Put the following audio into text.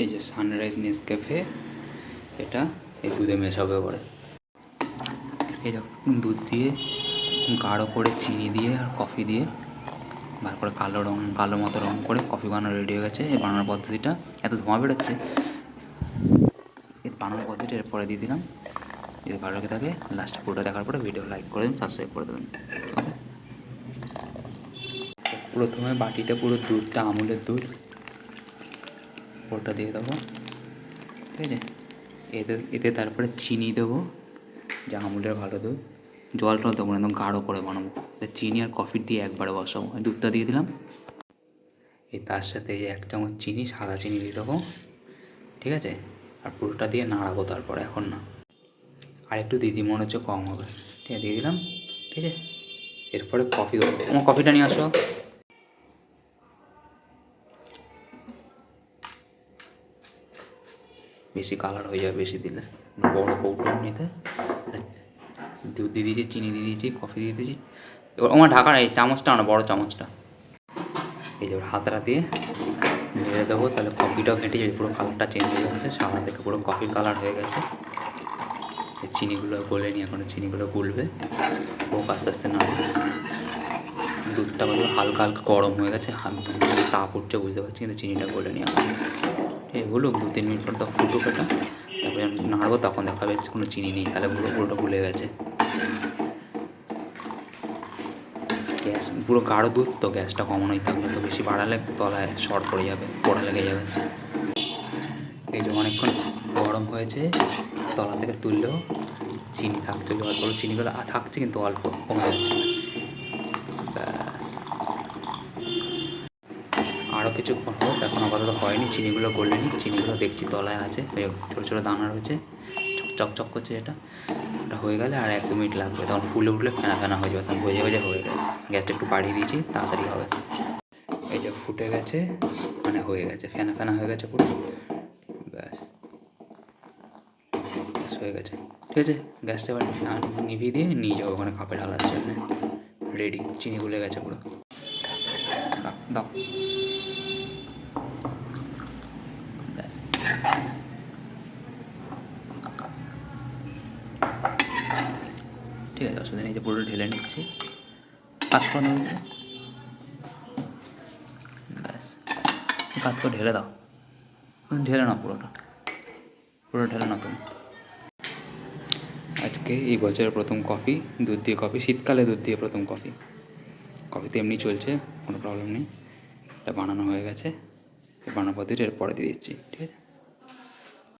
এই যে sunrise Nescafe এটা এই দুধে মেশাবে পরে এই দুধ দিয়ে গাঢ় করে চিনি দিয়ে আর কফি দিয়ে, বার করে কালো রং, কালো মতো রং করে কফি বানানো রেডি হয়ে গেছে। এই বানানোর পদ্ধতিটা, এত ধোঁয়া বেরোচ্ছে। এর বানানোর পদ্ধতিটা এরপরে দিয়ে দিলাম। যদি ভালো লেগে থাকে লাস্ট পুরোটা দেখার পরে ভিডিও লাইক করে দিন সাবস্ক্রাইব করে দেবেন। প্রথমে বাটিতে পুরো দুধটা, আমুলের দুধ ওটা দিয়ে দেবো। ঠিক আছে? এতে এতে তারপরে চিনি দেবো। যা আমুলের ভালো দুধ। জলটাও দেবো না, একদম গাঢ় করে বানাবো। চিনি আর কফি দিয়ে একবারে বসাবো। দুধটা দিয়ে দিলাম। এই তার সাথে এক চামচ চিনি, সাদা চিনি দিয়ে দেবো। ঠিক আছে? আর পুরোটা দিয়ে নাড়াবো তারপরে, এখন না। আর একটু দিদি মনে হচ্ছে কম হবে। ঠিক আছে, দিয়ে দিলাম। ঠিক আছে? এরপরে কফি দেবো। আমার কফিটা নিয়ে আসো। বেশি কালার হয়ে যাবে বেশি দিলে। বড় কৌটো নিতে। দুধ দিয়ে দিয়েছি, চিনি দিয়ে দিয়েছি কফি দিয়ে দিয়েছি। এবার আমার ঢাকা এই চামচটা না বড় চামচটা। এই যে হাতটা দিয়ে মেরে দেবো, তাহলে কফিটাও ঘেঁটে যাবে, পুরো কালারটা চেঞ্জ হয়ে যাচ্ছে সাদা থেকে পুরো কফির কালার হয়ে গেছে। এই চিনিগুলো নিয়ে এখন চিনিগুলো গুলবে। ও আস্তে আস্তে নাড়বে দুধটা হালকা হালকা গরম হয়ে গেছে। তাপ উঠছে, বুঝতে পারছি কিন্তু চিনিটা গলেনি এখন। এগুলো দু তিন মিনিট পর তখন ফুটুক এটা তারপরে নাড়বো, তখন দেখা যাচ্ছে কোনো চিনি নেই। তাহলে পুরো পুরোটা গুলে গেছে। গ্যাস, পুরো গাঢ় দুধ তো, গ্যাসটা কমানোই থাকবে তো বেশি বাড়ালে তলায় শর্ট পড়ে যাবে, পোড়া লেগে যাবে। এই যে অনেকক্ষণ গরম হয়েছে, তলা থেকে তুললেও চিনি থাকছে। অল্প চিনিগুলো থাকছে কিন্তু অল্প, কমে যাচ্ছে ব্যাস কিছুক্ষণ হোক এখন আপাতত হয়নি। চিনিগুলো গলেনি চিনিগুলো দেখছি তলায় আছে ছোটো ছোটো দানা রয়েছে। চক চক করছে এটা। ওটা হয়ে গেলে আর এক দু মিনিট লাগবে। তখন ফুলে উঠলে ফেনা ফেনা হয়ে যাবে, তখন বোঝে বোঝে হয়ে গেছে। গ্যাসটা একটু বাড়িয়ে দিয়েছি, তাড়াতাড়ি হবে। এই যে ফুটে গেছে মানে হয়ে গেছে, ফেনা ফেনা হয়ে গেছে পুরো। ব্যাস। ব্যাস হয়ে গেছে। ঠিক আছে, গ্যাসটা এবার নিভিয়ে দিয়ে নিয়ে যাব ওখানে কাপে ঢালার জন্য। রেডি চিনি গুলে গেছে পুরো। দাও। ঠিক আছে, অসুবিধা নেই যে পুরো ঢেলে নিচ্ছি। নেব ব্যাস। করে ঢেলে দাও। ঢেলে নাও পুরোটা। পুরো ঢেলে নাও তুমি। আজকে এই বছরের প্রথম কফি, দুধ দিয়ে কফি, শীতকালে দুধ দিয়ে প্রথম কফি। কফি তো এমনি চলছে, কোনো প্রবলেম নেই। এটা বানানো হয়ে গেছে। বানানোর পদ্ধতি এর পরে দিয়ে দিচ্ছি, ঠিক আছে?